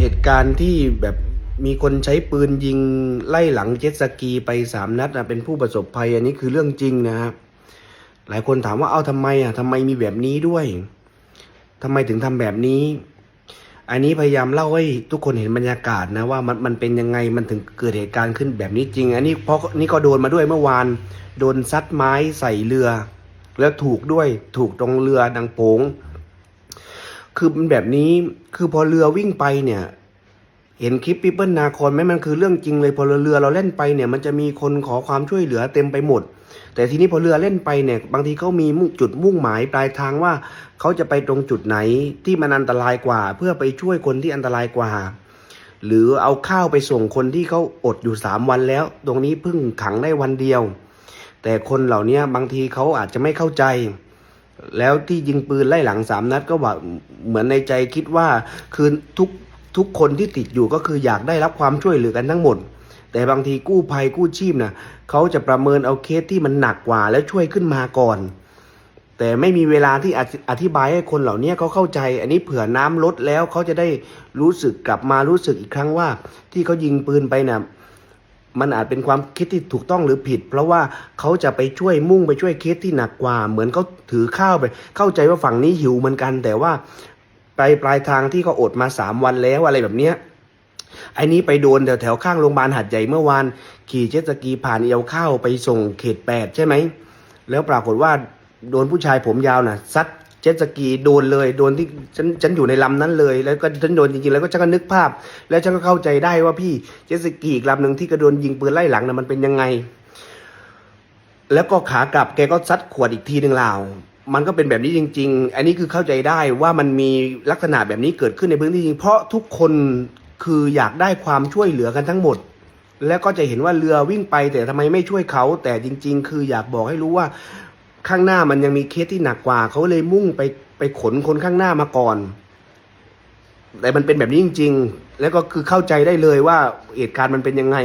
เหตุการณ์ที่แบบมีคนใช้ปืนยิงไล่หลังเจ็ตสกีไปสามนัดนะเป็นผู้ประสบภัยอันนี้คือเรื่องจริงนะครับหลายคนถามว่าเอาทำไมอะทำไมมีแบบนี้ด้วยทำไมถึงทำแบบนี้ อันนี้พยายามเล่าให้ทุกคนเห็นบรรยากาศนะว่ามันมันเป็นยังไงมันถึงเกิดเหตุการณ์ขึ้นแบบนี้จริง อันนี้เพราะนี่ก็โดนมาด้วยเมื่อวาน โดนซัดไม้ใส่เรือ แล้วถูกด้วยถูกตรงเรือดังโปง คือมันแบบนี้คือพอเรือวิ่งไปเนี่ย เห็นคลิปปิเปิลนาคอนไหมมันคือเรื่องจริงเลยพอเรือเราเล่นไปเนี่ยมันจะมีคนขอความช่วยเหลือเต็มไปหมด แต่ทีนี้พอเรือเล่นไปเนี่ย บางทีเขามีมุ่งจุดมุ่งหมายปลายทางว่าเขาจะไปตรงจุดไหนที่มันอันตรายกว่า เพื่อไปช่วยคนที่อันตรายกว่า หรือเอาข้าวไปส่งคนที่เขาอดอยู่สามวันแล้ว ตรงนี้เพิ่งขังได้วันเดียว แต่คนเหล่านี้บางทีเขาอาจจะไม่เข้าใจ แล้วที่ยิงปืนไล่หลังสามนัดก็ว่าเหมือนในใจคิดว่าคือทุกทุกคนที่ติดอยู่ก็คืออยากได้รับความช่วยเหลือกันทั้งหมด แต่บางทีกู้ภัยกู้ชีพนะเขาจะประเมินเอาเคสที่มันหนักกว่าแล้วช่วยขึ้นมาก่อน แต่ไม่มีเวลาที่อธิอธิบายให้คนเหล่านี้เขาเข้าใจ อันนี้เผื่อน้ำลดแล้วเขาจะได้รู้สึกกลับมารู้สึกอีกครั้งว่า ที่เขายิงปืนไปน่ะ มันอาจเป็นความคิดที่ถูกต้องหรือผิด เพราะว่าเขาจะไปช่วยมุ่งไปช่วยเคสที่หนักกว่า เหมือนเขาถือข้าวไป เข้าใจว่าฝั่งนี้หิวเหมือนกัน แต่ว่าไปปลายทางที่เขาอดมาสามวันแล้วอะไรแบบเนี้ยไอ้นี้ไปโดนแถวแถวๆข้างโรงพยาบาลหัดใหญ่เมื่อวานขี่เจ็ตสกีผ่านเอวข้าวไปส่งเขตแปดใช่ไหมแล้วปรากฏว่าโดนผู้ชายผมยาวน่ะซัด เจ็ตสกีโดนเลยโดนที่ฉันฉันอยู่ในลำนั้นเลย แล้วก็ฉันโดนจริงๆแล้วก็ฉันก็นึกภาพ แล้วฉันก็เข้าใจได้ว่าพี่เจ็ตสกีอีกลำหนึ่งที่กระโดนยิงปืนไล่หลังน่ะมันเป็นยังไง แล้วก็ขากลับแกก็ซัดขวดอีกทีหนึ่งลาวมันก็เป็นแบบนี้จริง ๆ อันนี้คือเข้าใจได้ว่ามันมีลักษณะแบบนี้เกิดขึ้นในพื้นที่จริง เพราะทุกคนคืออยากได้ความช่วยเหลือกันทั้งหมด แล้วก็จะเห็นว่าเรือวิ่งไปแต่ทำไมไม่ช่วยเขา แต่จริง ๆ คืออยากบอกให้รู้ว่า ข้างหน้ามันยังมีเคสที่หนักกว่า เขาเลยมุ่งไปไปขนคนข้างหน้ามาก่อน แต่มันเป็นแบบนี้จริง ๆ แล้วก็คือเข้าใจได้เลยว่าเหตุการณ์มันเป็นยังไง